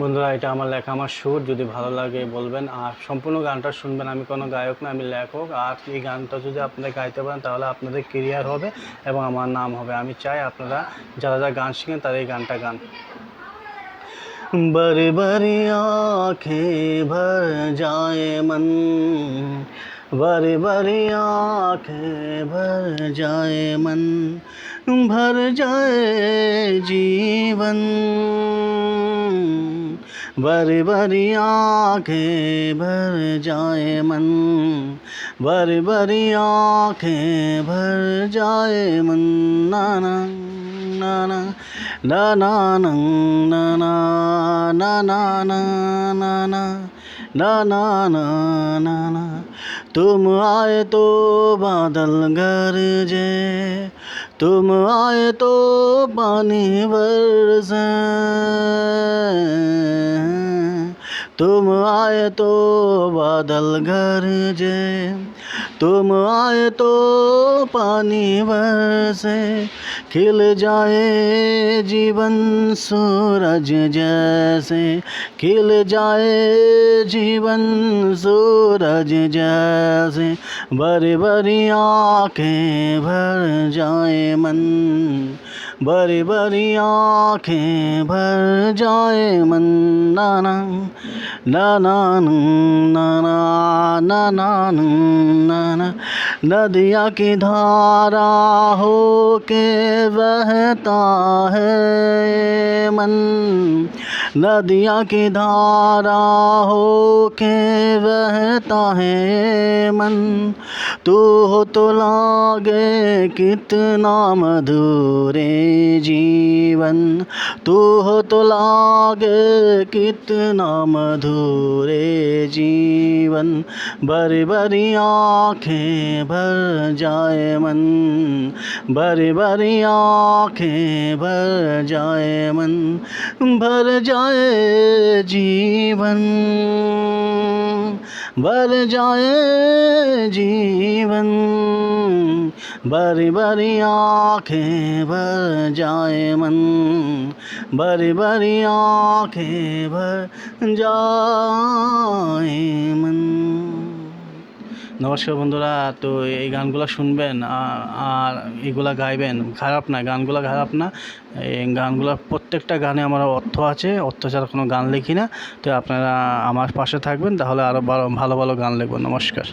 বন্ধুরা এটা আমার লেখা আমার সুর যদি ভালো লাগে বলবেন আর সম্পূর্ণ গানটা শুনবেন আমি কোনো গায়ক না আমি লেখক আর এই গানটা যদি আপনারা গাইতে পারেন তাহলে আপনাদের কেরিয়ার হবে এবং আমার নাম হবে আমি চাই আপনারা যারা যারা গান শিখেন তারা এই গানটা গান बड़ी बड़ी आँखें भर जाए मन बड़ी बड़ी आँखें भर जाए मन भर जाए जीवन बरी बरी आँखें भर जाए मन बरी बरी आँखें भर जाए मन नाना नाना नाना नाना नाना नाना ना ना ना ना ना तुम आए तो बादल गरजे तुम आए तो पानी बरसे। तुम आए तो बादल गरजे तुम आए तो पानी बरसे। खिल जाए जीवन सूरज जैसे। खिल जाए जीवन सूरज जैसे। बड़ी बड़ी आँखें भर जाए मन। बड़ी बड़ी आँखें भर जाए मन नाना नाना नाना नाना नाना नदिया की धारा हो के बहता है मन। नदिया की धारा हो के बहता है मन। तू हो तो लागे कितना मधुरे जीवन। तू हो तो लागे कितना मधुरे जीवन। बड़ी बड़ी आँखें भर जाए मन। बड़ी बड़ी आँखें भर जाए मन। भर जाए जीवन, भर जाए जीवन बड़ी बड़ी आँखें भर जाए मन बड़ी बड़ी आँखें भर जाए मन। নমস্কার বন্ধুরা, তো এই গানগুলো শুনবেন আর এগুলা গাইবেন, খারাপ না, গানগুলো খারাপ না। এই গানগুলো, প্রত্যেকটা গানে আমার অর্থ আছে, অর্থ ছাড়া কোনো গান লিখি না। তো আপনারা আমার পাশে থাকবেন, তাহলে আরও ভালো ভালো ভালো গান লিখব। নমস্কার।